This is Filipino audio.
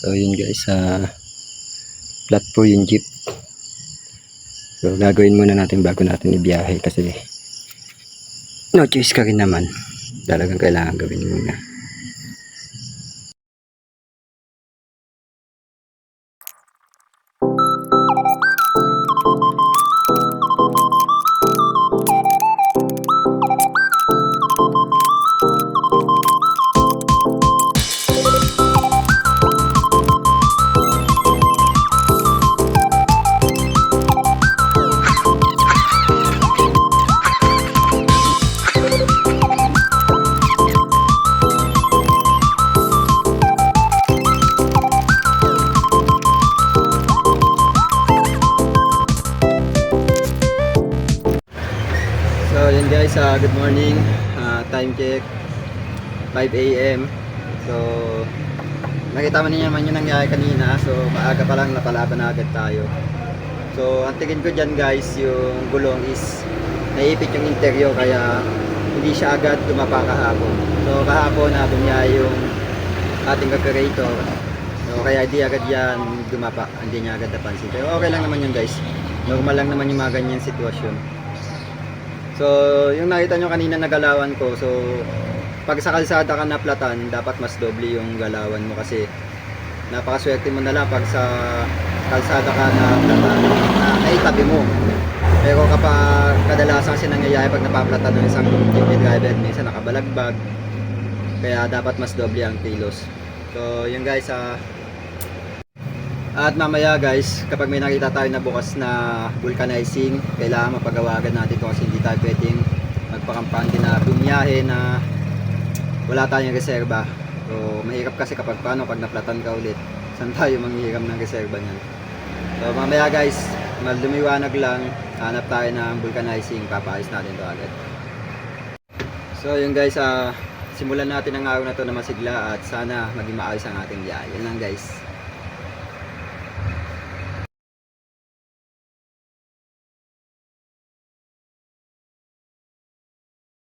So yun guys, sa flat po yung jeep. So gagawin muna natin bago natin ibiyahe kasi no choice ka rin naman. Talagang kailangan gawin muna. Guys, ah, good morning. Ah, time check 5 a.m. So nakita mo niyo naman yung nangyari kanina. So maaga pa lang napalaban na agad tayo. So ang tingin ko dyan guys, yung gulong is naipit yung interior kaya hindi siya agad dumapa kahapon. So kahapon na niya yung ating carburetor. So kaya hindi agad yan dumapa, hindi niya agad napansin. Pero okay lang naman yun guys. Normal lang naman yung mga ganyan sitwasyon. So, yung nakita nyo kanina na galawan ko, so pag sa kalsada ka naplatan, dapat mas doble yung galawan mo kasi napakaswerte mo na lang pag sa kalsada ka naplatan na naitabi mo. Pero kapag kadalasan kasi nangyayari pag napaplatan ng isang jeepney driver, minsan nakabalagbag. Kaya dapat mas doble ang kilos. So, yun guys, ah at mamaya guys, kapag may nakita tayo na bukas na vulcanizing, kailangan mapagawagan natin ito kasi hindi tayo pwedeng magpakampante na bumiyahe na wala tayong reserba. So, mahirap kasi kapag paano pag naplatan ka ulit, saan tayo manghihiram ng reserba niyan. So, mamaya guys, malumiwanag lang, hanap tayo ng vulcanizing, papaayos natin ito agad. So, yun guys, ah, simulan natin ang araw na to na masigla at sana maging maayos ang ating biyahe. Yan lang guys.